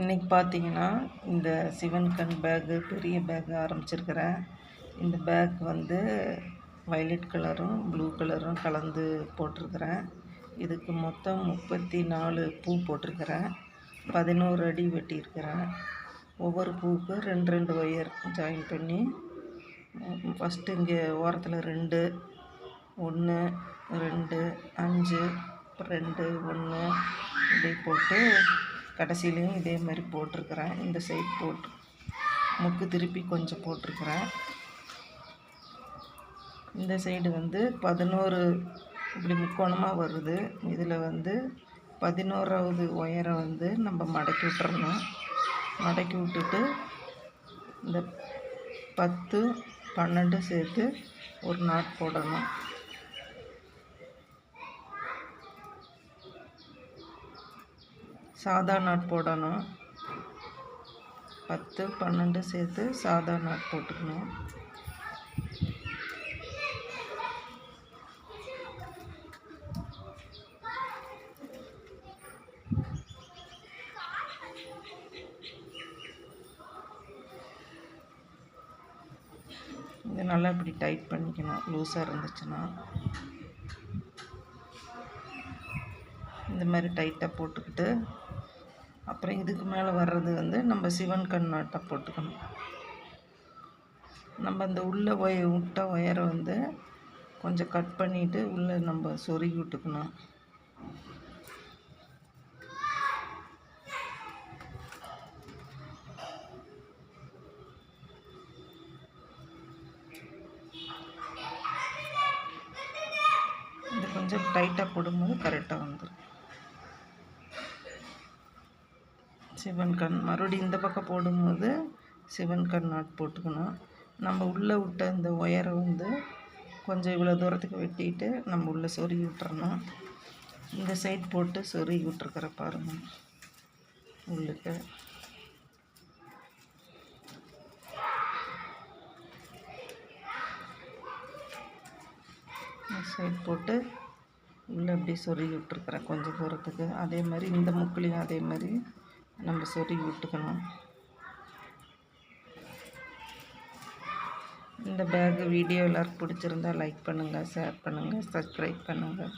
இன்றைக்கி பார்த்தீங்கன்னா இந்த சிவன் கண் பேக்கு பெரிய பேக்கு ஆரம்பிச்சிருக்கிறேன். இந்த பேக் வந்து வைலட் கலரும் ப்ளூ கலரும் கலந்து போட்டிருக்கிறேன். இதுக்கு மொத்தம் முப்பத்தி நாலு பூ போட்டிருக்கிறேன். பதினோரு அடி வெட்டியிருக்கிறேன். ஒவ்வொரு பூவுக்கும் ரெண்டு ரெண்டு ஒயர் ஜாயின் பண்ணி ஃபஸ்ட்டு இங்கே ஓரத்தில் ரெண்டு ஒன்று ரெண்டு அஞ்சு ரெண்டு ஒன்று இப்படி போட்டு கடைசிலையும் இதே மாதிரி போட்டிருக்கிறேன். இந்த சைட் போட்டு முக்கு திருப்பி கொஞ்சம் போட்டிருக்கிறேன். இந்த சைடு வந்து பதினோரு இப்படி முக்கோணமாக வருது. இதில் வந்து பதினோராவது ஒயரை வந்து நம்ம மடக்கி விட்டுறணும். மடக்கி விட்டுட்டு இந்த பத்து பன்னெண்டு சேர்த்து ஒரு நாட் போடணும். சாதா நாட் போடணும். பத்து பன்னெண்டு சேர்த்து சாதா நாட் போட்டுக்கணும். இது நல்லா இப்படி டைட் பண்ணிக்கணும். லூஸாக இருந்துச்சுன்னா. இந்த மாதிரி டைட்டாக போட்டுக்கிட்டு அப்புறம் இதுக்கு மேலே வர்றது வந்து நம்ம சிவன் கண்ணாட்டை போட்டுக்கணும். நம்ம அந்த உள்ளே ஒய விட்ட ஒயரை வந்து கொஞ்சம் கட் பண்ணிவிட்டு உள்ளே நம்ம சொருகி விட்டுக்கணும். இது கொஞ்சம் டைட்டாக போடும்போது கரெக்டாக வந்துடும் சிவன் கண். மறுபடியும் இந்த பக்கம் போடும்போது சிவன் கண் நாட் போட்டுக்கணும். நம்ம உள்ளே விட்ட இந்த ஒயரை வந்து கொஞ்சம் இவ்வளோ தூரத்துக்கு வெட்டிட்டு நம்ம உள்ளே சொருகி விட்டுறணும். இந்த சைட் போட்டு சொருகி விட்டுருக்குற பாருங்கள் உள்ளுக்கு. சைட் போட்டு உள்ளே அப்படியே சொருகி விட்டுருக்குறேன் கொஞ்சம் தூரத்துக்கு. அதே மாதிரி இந்த முக்குலையும் அதே மாதிரி. நம்ம சொருகி விட்டுக்கணும். இந்த பேகு வீடியோ எல்லாருக்கும் பிடிச்சிருந்தா லைக் பண்ணுங்கள் ஷேர் பண்ணுங்கள் சப்ஸ்கிரைப் பண்ணுங்கள்